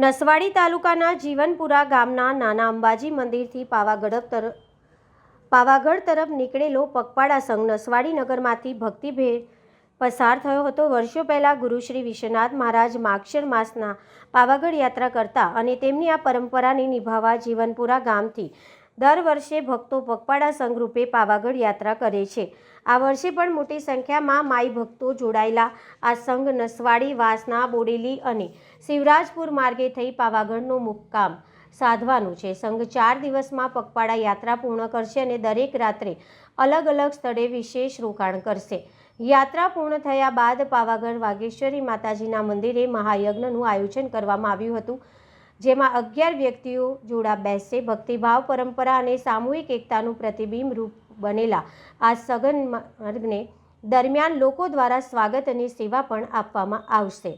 નસવાડી તાલુકાના જીવનપુરા ગામના નાના અંબાજી મંદિરથી પાવાગઢ તરફ પાવાગઢ તરફ નીકળેલો પગપાળા સંઘ નસવાડી નગરમાંથી ભક્તિભેર પસાર થયો હતો. વર્ષો પહેલાં ગુરુશ્રી વિશ્વનાથ મહારાજ માક્ષર માસના પાવાગઢ યાત્રા કરતા અને તેમની આ પરંપરાને નિભાવવા જીવનપુરા ગામથી દર વર્ષે ભક્તો પગપાળા સંઘરૂપે પાવાગઢ યાત્રા કરે છે. આ વર્ષે પણ મોટી સંખ્યામાં માઈ ભક્તો જોડાયેલા. આ સંઘ નસવાડી, વાસના, બોડેલી અને શિવરાજપુર માર્ગે થઈ પાવાગઢનું મુક્કામ સાધવાનું છે. સંઘ ચાર દિવસમાં પગપાળા યાત્રા પૂર્ણ કરશે અને દરેક રાત્રે અલગ અલગ સ્થળે વિશેષ રોકાણ કરશે. યાત્રા પૂર્ણ થયા બાદ પાવાગઢ વાગેશ્વરી માતાજીના મંદિરે મહાયજ્ઞનું આયોજન કરવામાં આવ્યું હતું. જેમાં અગિયાર વ્યક્તિઓ જોડા બેસશે ભક્તિભાવ, પરંપરા અને સામૂહિક એકતાનું પ્રતિબિંબ રૂપ બનેલા. આ સઘન માર્ગને દરમિયાન લોકો દ્વારા સ્વાગત અને સેવા પણ આપવામાં આવશે.